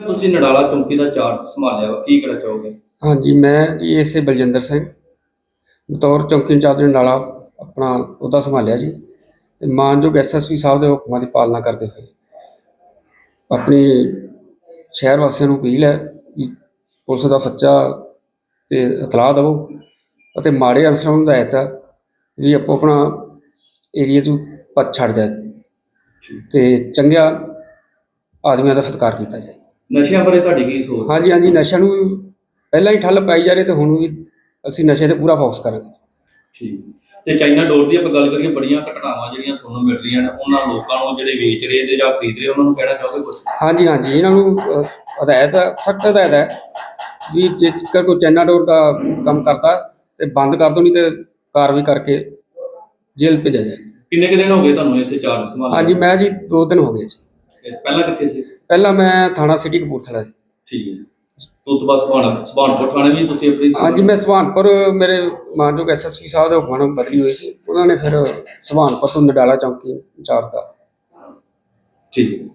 ਤੁਸੀਂ ਨਡਾਲਾ ਚੌਂਕੀ ਦਾ ਚਾਰਜ ਸੰਭਾਲਿਆ ਵਾ, ਕੀ ਕਹਿਣਾ ਚਾਹੋਗੇ? ਹਾਂਜੀ, ਮੈਂ ਜੀ ਐਸਏ ਬਲਜਿੰਦਰ ਸਿੰਘ, ਬਤੌਰ ਚੌਂਕੀ ਇੰਚਾਰਜ ਨਾਲਾ ਆਪਣਾ ਉਹਦਾ ਸੰਭਾਲਿਆ ਜੀ ਤੇ ਮਾਨਯੋਗ ਐਸਐਸਪੀ ਸਾਹਿਬ ਦੇ ਹੁਕਮਾਂ ਦੀ ਪਾਲਣਾ ਕਰਦੇ ਹੋਏ ਆਪਣੀ ਸ਼ਹਿਰ ਵਾਸੀਆਂ ਨੂੰ ਅਪੀਲ ਹੈ ਵੀ ਪੁਲਿਸ ਦਾ ਸੱਚਾ ਤੇ ਇਤਲਾਹ ਦਿਓ ਅਤੇ ਮਾੜੇ ਅਨਸਰਾਂ ਨੂੰ ਹਦਾਇਤ ਹੈ ਵੀ ਆਪੋ ਆਪਣਾ ਏਰੀਆ 'ਚ ਪੱਛ ਛੱਡ ਜਾਏ ਤੇ ਚੰਗਿਆ ਆਦਮੀਆਂ ਦਾ ਸਤਿਕਾਰ ਕੀਤਾ ਜਾਏ। ਨਸ਼ਿਆਂ ਬਾਰੇ ਤੁਹਾਡੀ ਕੀ ਸੋਚ? ਹਾਂਜੀ ਹਾਂਜੀ ਨਸ਼ਾ ਨੂੰ ਪਹਿਲਾਂ ਹੀ ਠੱਲ ਪਾਈ ਜਾ ਰਹੀ ਤੇ ਹੁਣ ਵੀ ਅਸੀਂ ਨਸ਼ੇ ਤੇ ਪੂਰਾ ਫੋਕਸ ਕਰਾਂਗੇ ਠੀਕ। ਤੇ ਚਾਈਨਾ ਡੋਰ ਦੀ ਆਪਾਂ ਗੱਲ ਕਰੀਏ ਬੜੀਆਂ ਘਟਨਾਵਾਂ ਜਿਹੜੀਆਂ ਸੁਣਨ ਨੂੰ ਮਿਲ ਰਹੀਆਂ ਨੇ ਉਹਨਾਂ ਲੋਕਾਂ ਨੂੰ ਜਿਹੜੇ ਵੇਚ ਰਹੇ ਤੇ ਜਾਂ ਖਰੀਦ ਰਹੇ ਉਹਨਾਂ ਨੂੰ ਕਹਿਣਾ ਚਾਹੋਗੇ ਕੁਝ ਹਾਂਜੀ ਹਾਂਜੀ ਇਹਨਾਂ ਨੂੰ ਅਹ, ਹਦਾਇਤ ਸਖਤ ਹਦਾਇਤ ਹੈ ਵੀ ਜੇਕਰ ਕੋਈ ਚੈਨਾ ਡੋਰ ਦਾ ਕੰਮ ਕਰਦਾ ਤੇ ਬੰਦ ਕਰ ਦੋ ਨਹੀਂ ਤੇ ਕਾਰਵਾਈ ਕਰਕੇ ਜੇਲ੍ਹ ਭੇਜਿਆ ਜਾਏ। ਕਿੰਨੇ ਕੁ ਦਿਨ ਹੋ ਗਏ ਤੁਹਾਨੂੰ ਇੱਥੇ ਚਾਰਜ ਸੰਭਾਲ ਹਾਂਜੀ ਮੈਂ ਜੀ ਦੋ ਦਿਨ ਹੋ ਗਏ ਜੀ। ਪਹਿਲਾਂ ਕਿੱਥੇ ਸੀ? ਪਹਿਲਾਂ ਮੈਂ ਥਾਣਾ ਸਿਟੀ ਕਪੂਰਥਲਾ ਜੀ। ਠੀਕ ਹੈ ਤੋਂ ਤੋਂ ਬਾਅਦ ਸਵਾਨ ਸਵਾਨਪੁਰ ਥਾਣੇ ਵੀ ਤੁਸੀਂ ਆਪਣੀ ਹਾਂਜੀ ਮੈਂ ਸੁਭਾਨਪੁਰ ਮੇਰੇ ਮਾਨਯੋਗ ਐਸਐਸਪੀ ਸਾਹਿਬ ਦੇ ਹੁਕਮਾਂ ਨਾਲ ਬਦਲੀ ਹੋਈ ਸੀ। ਉਹਨਾਂ ਨੇ ਫਿਰ ਸੁਭਾਨਪੁਰ ਤੋਂ ਨਡਾਲਾ ਚੌਂਕੀ ਦਾ ਠੀਕ ਹੈ।